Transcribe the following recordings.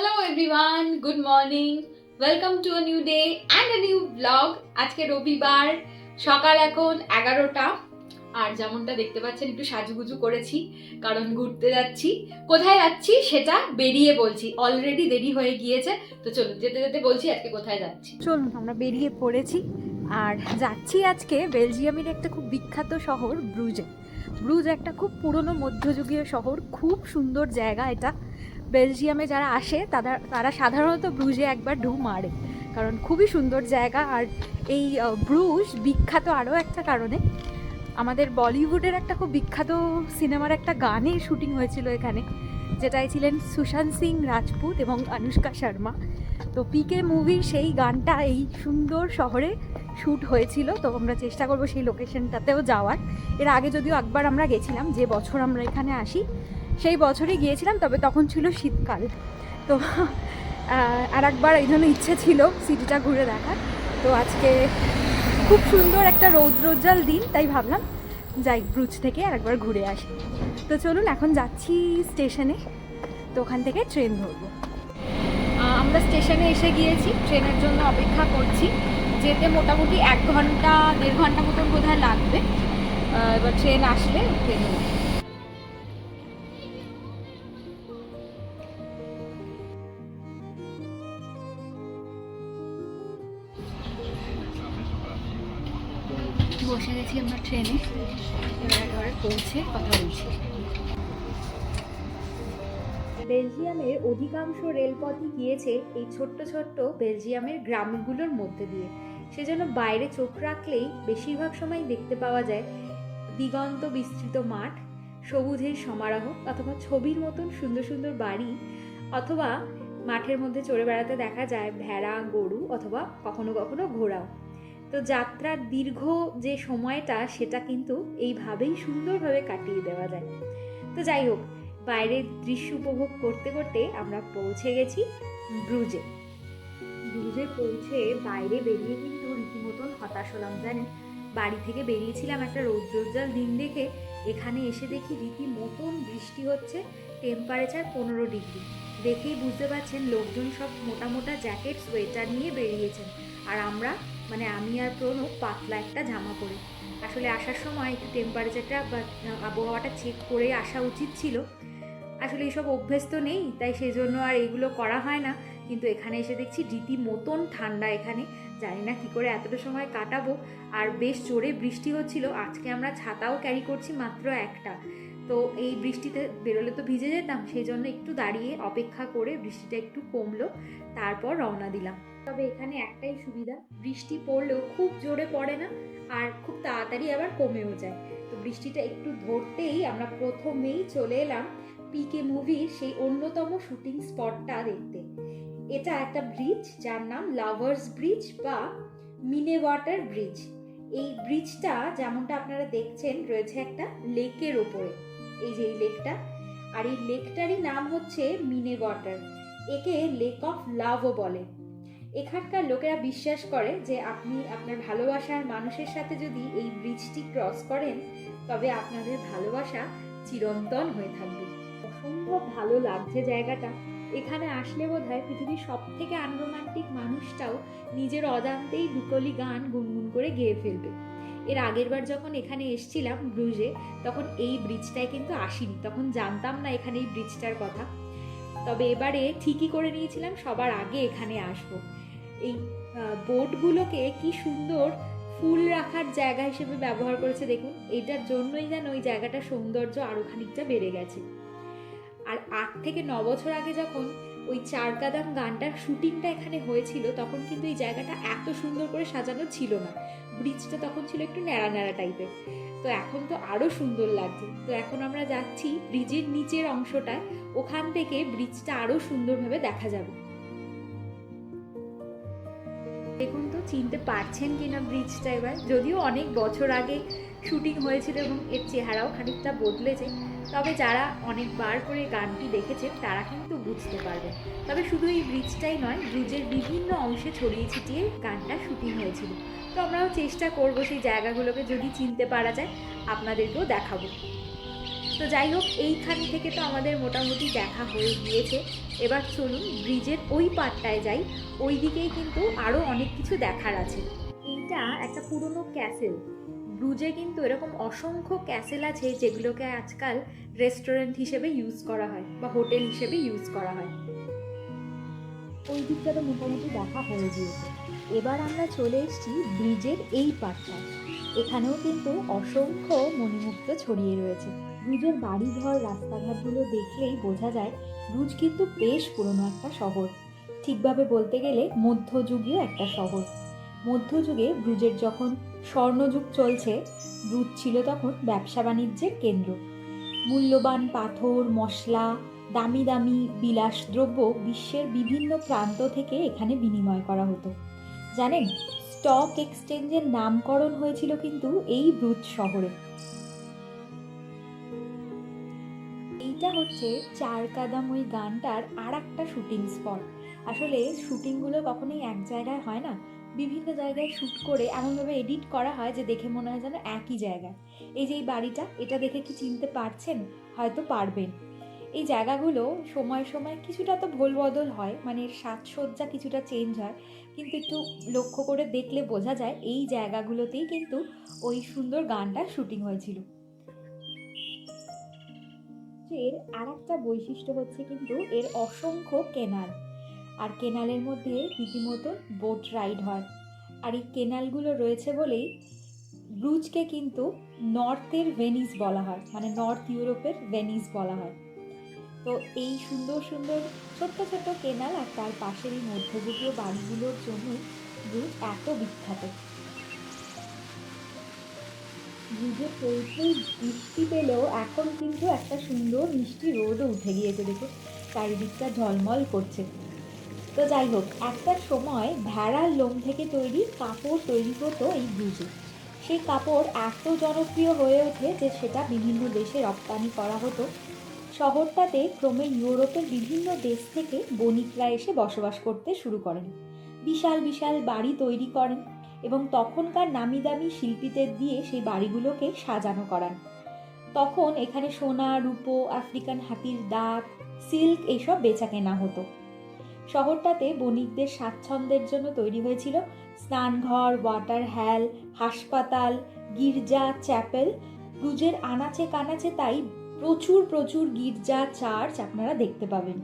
Hello everyone good morning welcome to a new day and a new blog আজকে রবিবার, সকাল এখন এগারোটা। আর যেমনটা দেখতে পাচ্ছেন, একটু সাজুগুজু করেছি, কারণ ঘুরতে যাচ্ছি। কোথায় যাচ্ছি সেটা বেরিয়ে বলছি। অলরেডি দেরি হয়ে গিয়েছে, তো চলুন, যেতে যেতে বলছি আজকে কোথায় যাচ্ছি। চলুন, আমরা বেরিয়ে পড়েছি। আর যাচ্ছি আজকে বেলজিয়ামের একটা খুব বিখ্যাত শহর, ব্রুজে। ব্রুজ একটা খুব পুরনো মধ্যযুগীয় শহর, খুব সুন্দর জায়গা এটা। বেলজিয়ামে যারা আসে, তারা তারা সাধারণত ব্রুজে একবার ঢু মারে। কারণ খুবই সুন্দর জায়গা। আর এই ব্রুজ বিখ্যাত আরও একটা কারণে, আমাদের বলিউডের একটা খুব বিখ্যাত সিনেমার একটা গানের শুটিং হয়েছিল এখানে, যেটাই ছিলেন সুশান্ত সিং রাজপুত এবং অনুষ্কা শর্মা। তো পিকে মুভির সেই গানটা এই সুন্দর শহরে শ্যুট হয়েছিল। তো আমরা চেষ্টা করব সেই লোকেশনটাতেও যাওয়ার। এর আগে যদিও একবার আমরা গেছিলাম, যে বছর আমরা এখানে আসি সেই বছরই গিয়েছিলাম, তবে তখন ছিল শীতকাল। তো আর একবার এই জন্য ইচ্ছে ছিল সিটিটা ঘুরে দেখার। তো আজকে খুব সুন্দর একটা রৌদ্রোজ্জ্বল দিন, তাই ভাবলাম যাই ব্রুজ থেকে আর একবার ঘুরে আসি। তো চলুন, এখন যাচ্ছি স্টেশনে। তো ওখান থেকে ট্রেন ধরবো। আমরা স্টেশনে এসে গিয়েছি, ট্রেনের জন্য অপেক্ষা করছি। যেতে মোটামুটি এক ঘণ্টা, দেড় ঘণ্টা মতন বোধহয় লাগবে। এবার ট্রেন আসলে, ট্রেনে বসে গেছি আমরা ট্রেনে। এবার পৌঁছে কথা বলছি। বেলজিয়ামের অধিকাংশ রেলপথই গিয়েছে এই ছোট্ট ছোট্ট বেলজিয়ামের গ্রামগুলোর মধ্যে দিয়ে। সেজন্য বাইরে চোখ রাখলেই বেশিরভাগ সময় দেখতে পাওয়া যায় দিগন্ত বিস্তৃত মাঠ, সবুজের সমারোহ অথবা ছবির মতন সুন্দর সুন্দর বাড়ি অথবা মাঠের মধ্যে চড়ে বেড়াতে দেখা যায় ভেড়া, গরু অথবা কখনো কখনো ঘোড়াও। তো যাত্রার দীর্ঘ যে সময়টা, সেটা কিন্তু এইভাবেই সুন্দরভাবে কাটিয়ে দেওয়া যায়। তো যাই হোক, বাইরের দৃশ্য উপভোগ করতে করতে আমরা পৌঁছে গেছি ব্রুজে। ব্রুজে পৌঁছে বাইরে বেরিয়ে কিন্তু রীতিমতন হতাশ হলাম, জানেন? বাড়ি থেকে বেরিয়েছিলাম একটা রৌদ্রোজ্জ্বল দিন দেখে, এখানে এসে দেখি রীতিমতন বৃষ্টি হচ্ছে টেম্পারেচার পনেরো ডিগ্রি। দেখেই বুঝতে পারছেন, লোকজন সব মোটা মোটা জ্যাকেট সোয়েটার নিয়ে বেরিয়েছেন। আর আমরা মানে আমি আর প্রণব পাতলা একটা জামা পরে। আসলে আসার সময় একটু টেম্পারেচারটা বা আবহাওয়াটা চেক করে আসা উচিত ছিল। আসলে এইসব অভ্যেস তো নেই, তাই সেই জন্য আর এইগুলো করা হয় না। কিন্তু এখানে এসে দেখছি রীতি মতন ঠান্ডা এখানে। জানি না কী করে এতটা সময় কাটাবো। আর বেশ জোরে বৃষ্টি হচ্ছিল। আজকে আমরা ছাতাও ক্যারি করছি মাত্র একটা। তো এই বৃষ্টিতে বেরোলে তো ভিজে যেতাম সেই জন্য একটু দাঁড়িয়ে অপেক্ষা করে বৃষ্টিটা একটু কমলো, তারপর রওনা দিলাম। তবে এখানে একটাই সুবিধা, বৃষ্টি পড়লেও খুব জোরে পড়ে না, আর খুব তাড়াতাড়ি আবার কমেও যায়। তো বৃষ্টিটা একটু ধরতেই আমরা প্রথমেই চলে এলাম পিকে মুভির সেই অন্যতম শুটিং স্পটটা দেখতে। এটা একটা ব্রিজ যার নাম লাভার্স ব্রিজ বা মিনে ওয়াটার ব্রিজ এই ব্রিজটা যেমনটা আপনারা দেখছেন, রয়েছে একটা লেকের ওপরে এই যে এই লেকটা, আর এই লেকটারই নাম হচ্ছে মিনে ওয়াটার। একে লেক অফ লাভও বলে। এখানকার লোকেরা বিশ্বাস করে যে আপনি আপনার ভালোবাসার মানুষের সাথে যদি এই ব্রিজটি ক্রস করেন, তবে আপনাদের ভালোবাসা চিরন্তন হয়ে থাকবে। অসম্ভব ভালো লাগছে জায়গাটা। এখানে আসলে বোধ হয় পৃথিবীর সব থেকে আনরোমান্টিক মানুষটাও নিজের অজান্তেই দুকলি গান গুনগুন করে গেয়ে ফেলবে। এর আগের বার যখন এখানে এসছিলাম ব্রুজে, তখন এই ব্রিজটায় কিন্তু আসিনি। তখন জানতাম না এখানে এই ব্রিজটার কথা। তবে এবারে ঠিকই করে নিয়েছিলাম, সবার আগে এখানে আসব। এই বোটগুলোকে কি সুন্দর ফুল রাখার জায়গা হিসেবে ব্যবহার করেছে দেখুন। এটার জন্যই যেন ওই জায়গাটার সৌন্দর্য আরও খানিকটা বেড়ে গেছে। আর আট থেকে ন বছর আগে যখন ওই চার কাদাম গানটার শুটিংটা এখানে হয়েছিল, তখন কিন্তু এই জায়গাটা এত সুন্দর করে সাজানো ছিল না। ব্রিজটা তখন ছিল একটু ন্যাড়া ন্যাড়া টাইপের। তো এখন তো আরও সুন্দর লাগছে। তো এখন আমরা যাচ্ছি ব্রিজের নিচের অংশটায়, ওখান থেকে ব্রিজটা আরও সুন্দরভাবে দেখা যাবে। দেখুন তো, চিনতে পারছেন কিনা ব্রিজটা এবার? যদিও অনেক বছর আগে শুটিং হয়েছিল এবং এর চেহারাও খানিকটা বদলেছে তবে যারা অনেকবার করে গানটি দেখেছেন, তারা কিন্তু বুঝতে পারবেন। তবে শুধু এই ব্রিজটাই নয়, ব্রিজের বিভিন্ন অংশে ছড়িয়ে ছিটিয়ে গানটা শুটিং হয়েছিল। তো আমরাও চেষ্টা করব সেই জায়গাগুলোকে যদি চিনতে পারা যায়, আপনাদেরকেও দেখাবো। তো যাই হোক, এইখান থেকে তো আমাদের মোটামুটি দেখা হয়ে গিয়েছে। এবার চলুন ব্রিজের ওই পাটটায় যাই। ওই দিকেই কিন্তু আরও অনেক কিছু দেখার আছে। এইটা একটা পুরনো ক্যাসেল। ব্রুজে কিন্তু এরকম অসংখ্য ক্যাসেল আছে যেগুলোকে আজকাল রেস্টুরেন্ট হিসেবে ইউজ করা হয় বা হোটেল হিসেবে ইউজ করা হয়। ওই দিকটা তো মোটামুটি দেখা হয়ে গিয়েছে। এবার আমরা চলে এসেছি ব্রিজের এই পাটটায় এখানেও কিন্তু অসংখ্য মণিমুক্ত ছড়িয়ে রয়েছে। ব্রুজের বাড়িঘর, রাস্তাঘাটগুলো দেখলেই বোঝা যায় ব্রুজ কিন্তু বেশ পুরনো একটা শহর। ঠিকভাবে বলতে গেলে মধ্যযুগীয় একটা শহর। মধ্যযুগে ব্রুজের যখন স্বর্ণযুগ চলছে, ব্রুজ ছিল তখন ব্যবসা বাণিজ্যের কেন্দ্র। মূল্যবান পাথর, মশলা, দামি দামি বিলাসদ্রব্য বিশ্বের বিভিন্ন প্রান্ত থেকে এখানে বিনিময় করা হতো। জানেন, স্টক এক্সচেঞ্জের নামকরণ হয়েছিল কিন্তু এই ব্রুজ শহরে। এইটা হচ্ছে চার কাদাম ওই গানটার আর একটা শুটিং স্পট। আসলে শুটিংগুলো কখনোই এক জায়গায় হয় না বিভিন্ন জায়গায় শ্যুট করে এমনভাবে এডিট করা হয় যে দেখে মনে হয় যেন একই জায়গায়। এই যে এই বাড়িটা, এটা দেখে কি চিনতে পারছেন? হয়তো পারবেন। এই জায়গাগুলো সময় সময় কিছুটা তো ভোল বদল হয় মানে সাজসজ্জা কিছুটা চেঞ্জ হয়। কিন্তু একটু লক্ষ্য করে দেখলে বোঝা যায়, এই জায়গাগুলোতেই কিন্তু ওই সুন্দর গানটা শুটিং হয়েছিল। এর আর একটা বৈশিষ্ট্য হচ্ছে কিন্তু এর অসংখ্য কেনাল আর কেনালের মধ্যে রীতিমতো বোট রাইড হয়। আর এই কেনালগুলো রয়েছে বলেই ব্রুজকে কিন্তু নর্থের ভেনিস বলা হয় মানে নর্থ ইউরোপের ভেনিস বলা হয়। তো এই সুন্দর সুন্দর ছোট্ট ছোট্ট কেনাল আর তার পাশের এই মধ্যযুগীয় বাড়িগুলোর জন্যই ব্রুজ এত বিখ্যাত। ব্রুজে পৌঁছেই বৃষ্টি পেলেও এখন কিন্তু একটা সুন্দর মিষ্টি রোদও উঠে গিয়েছে দেখো। চারিদিকটা ঝলমল করছে। তো যাই হোক, একটা সময় ভেড়ার লোম থেকে তৈরি কাপড় তৈরি হতো এই ব্রুজে। সেই কাপড় এত জনপ্রিয় হয়ে ওঠে যে সেটা বিভিন্ন দেশে রপ্তানি করা হতো। শহরটাতে ক্রমে ইউরোপের বিভিন্ন দেশ থেকে বণিকরা এসে বসবাস করতে শুরু করেন। বিশাল বিশাল বাড়ি তৈরি করেন এবং তখনকার নামি দামি শিল্পীদের দিয়ে সেই বাড়িগুলোকে সাজানো করান। তখন এখানে সোনা, রূপো, আফ্রিকান হাতির দাঁত সিল্ক এইসব বেচা কেনা হতো। শহরটাতে বণিকদের স্বাচ্ছন্দ্যের জন্য তৈরি হয়েছিল স্নানঘর ওয়াটার হ্যাল হাসপাতাল, গির্জা চ্যাপেল ব্রুজের আনাচে কানাচে তাই প্রচুর প্রচুর গির্জা চার্চ আপনারা দেখতে পাবেন।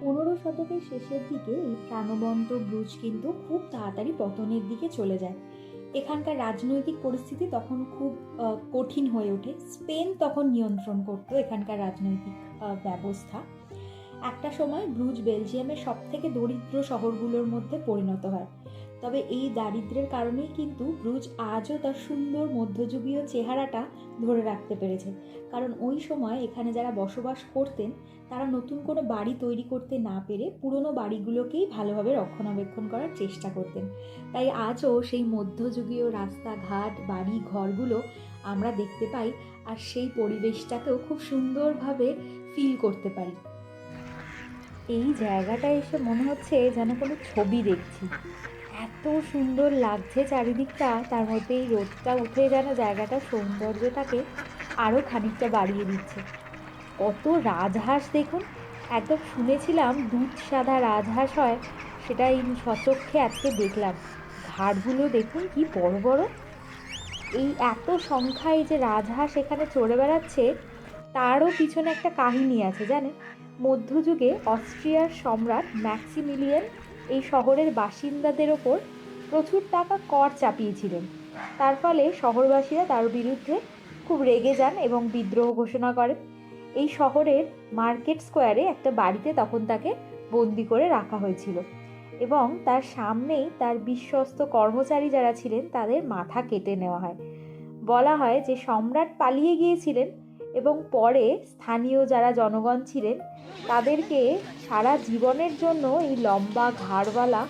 পনেরো শতকের শেষের দিকে এই প্রাণবন্ত ব্রুজ কিন্তু খুব তাড়াতাড়ি পতনের দিকে চলে যায়। এখানকার রাজনৈতিক পরিস্থিতি তখন খুব কঠিন হয়ে ওঠে। স্পেন তখন নিয়ন্ত্রণ করতো এখানকার রাজনৈতিক ব্যবস্থা। একটা সময় ব্রুজ বেলজিয়ামের সব থেকে দরিদ্র শহরগুলোর মধ্যে পরিণত হয়। তবে এই দারিদ্র্যের কারণেই কিন্তু ব্রুজ আজও তার সুন্দর মধ্যযুগীয় চেহারাটা ধরে রাখতে পেরেছে। কারণ ওই সময় এখানে যারা বসবাস করতেন, তারা নতুন কোনো বাড়ি তৈরি করতে না পেরে পুরনো বাড়িগুলোকেই ভালোভাবে রক্ষণাবেক্ষণ করার চেষ্টা করতেন। তাই আজও সেই মধ্যযুগীয় রাস্তাঘাট বাড়ি ঘরগুলো আমরা দেখতে পাই আর সেই পরিবেশটাকেও খুব সুন্দরভাবে ফিল করতে পারি। এই জায়গাটা এসে মনে হচ্ছে যেন কোনো ছবি দেখছি। এত সুন্দর লাগছে চারিদিকটা, তার মধ্যে এই রোদটা উঠে যেন জায়গাটার সৌন্দর্যটাকে আরও খানিকটা বাড়িয়ে দিচ্ছে। কত রাজহাঁস দেখুন, একদম শুনেছিলাম দুধ সাদা রাজহাঁস হয়, সেটা এই সচক্ষে আজকে দেখলাম। ঘাড়গুলো দেখুন কি বড় বড়। এই এত সংখ্যায় যে রাজহাঁস এখানে চড়ে বেড়াচ্ছে তারও পিছনে একটা কাহিনী আছে, জানেন? মধ্যযুগে অস্ট্রিয়ার সম্রাট ম্যাক্সিমিলিয়ান এই শহরের বাসিন্দাদের ওপর প্রচুর টাকা কর চাপিয়েছিলেন। তার ফলে শহরবাসীরা তার বিরুদ্ধে খুব রেগে যান এবং বিদ্রোহ ঘোষণা করেন। এই শহরের মার্কেট স্কোয়ারে একটা বাড়িতে তখন তাকে বন্দি করে রাখা হয়েছিল এবং তার সামনেই তার বিশ্বস্ত কর্মচারী যারা ছিলেন, তাদের মাথা কেটে নেওয়া হয়। বলা হয় যে সম্রাট পালিয়ে গিয়েছিলেন এবং পরে স্থানীয় যারা জনগণ ছিলেন, তাদেরকে সারা জীবনের জন্য এই লম্বা ঘাড়ওয়ালা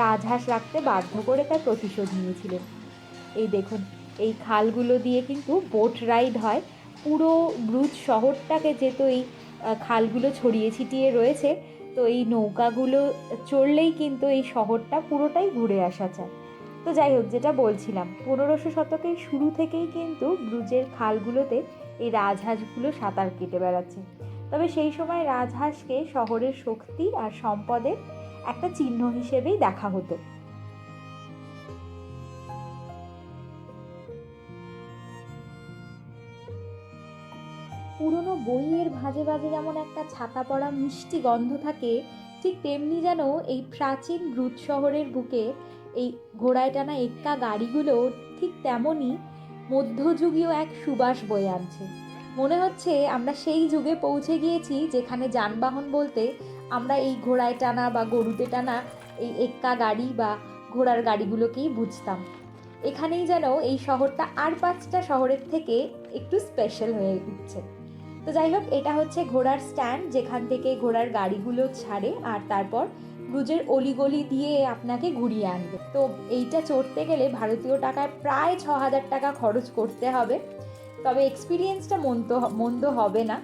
রাজহাঁস রাখতে বাধ্য করে তার প্রতিশোধ নিয়েছিলেন। এই দেখুন, এই খালগুলো দিয়ে কিন্তু বোট রাইড হয়। পুরো ব্রুজ শহরটাকে যেহেতু এই খালগুলো ছড়িয়ে ছিটিয়ে রয়েছে, তো এই নৌকাগুলো চড়লেই কিন্তু এই শহরটা পুরোটাই ঘুরে আসা যায়। তো যাই হোক, যেটা বলছিলাম, পনেরোশো শতকের শুরু থেকেই কিন্তু ব্রুজের খালগুলোতে এই রাজহাঁসগুলো সাঁতার কেটে বেড়াচ্ছে। তবে সেই সময় রাজহাঁসকে শহরের শক্তি আর সম্পদের একটা চিহ্ন হিসেবেই দেখা হতো। পুরনো বইয়ের ভাজে ভাজে যেমন একটা ছাতা পড়া মিষ্টি গন্ধ থাকে, ঠিক তেমনি যেন এই প্রাচীন ব্রুত শহরের বুকে এই ঘোড়ায় টানা এক্কা গাড়িগুলো ঠিক তেমনই মধ্যযুগীয় এক সুবাস বয়ে আনছে। মনে হচ্ছে আমরা সেই যুগে পৌঁছে গিয়েছি যেখানে যানবাহন বলতে আমরা এই ঘোড়ায় টানা বা গরুতে টানা এই এক্কা গাড়ি বা ঘোড়ার গাড়িগুলোকেই বুঝতাম। এখানেই যেন এই শহরটা আর পাঁচটা শহরের থেকে একটু স্পেশাল হয়ে উঠছে। তো যাই হোক, এটা হচ্ছে ঘোড়ার স্ট্যান্ড যেখান থেকে ঘোড়ার গাড়িগুলো ছাড়ে আর তারপর ব্রুজের অলিগলি দিয়ে আপনাকে ঘুরিয়ে আনবে। তো এইটা চড়তে গেলে ভারতীয় টাকায় প্রায় ছ হাজার টাকা খরচ করতে হবে। তবে এক্সপিরিয়েন্সটা মন্দ মন্দ হবে না।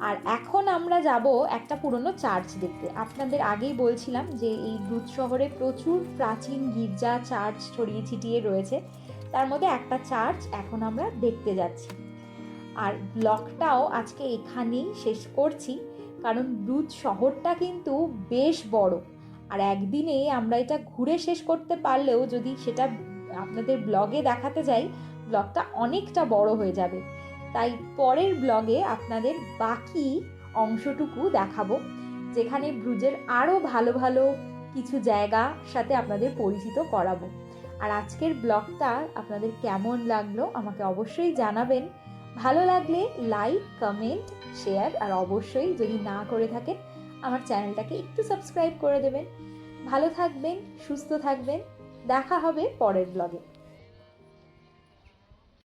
আর এখন আমরা যাব একটা পুরনো চার্চ দেখতে। আপনাদের আগেই বলছিলাম যে এই ব্রুজ শহরে প্রচুর প্রাচীন গির্জা চার্চ ছড়িয়ে ছিটিয়ে রয়েছে। তার মধ্যে একটা চার্চ এখন আমরা দেখতে যাচ্ছি। আর ব্লগটাও আজকে এখানেই শেষ করছি। কারণ ব্রুজ শহরটা কিন্তু বেশ বড়। আর একদিনে আমরা এটা ঘুরে শেষ করতে পারলেও যদি সেটা আপনাদের ব্লগে দেখাতে যাই, ব্লগটা অনেকটা বড় হয়ে যাবে। তাই পরের ব্লগে আপনাদের বাকি অংশটুকু দেখাবো, যেখানে ব্রুজের আরও ভালো ভালো কিছু জায়গা সাথে আপনাদের পরিচিত করাবো। আর আজকের ব্লগটা আপনাদের কেমন লাগল আমাকে অবশ্যই জানাবেন। ভালো লাগলে লাইক, কমেন্ট, শেয়ার আর অবশ্যই যদি না করে থাকেন আমার চ্যানেলটাকে একটু সাবস্ক্রাইব করে দেবেন। ভালো থাকবেন সুস্থ থাকবেন। দেখা হবে পরের ব্লগে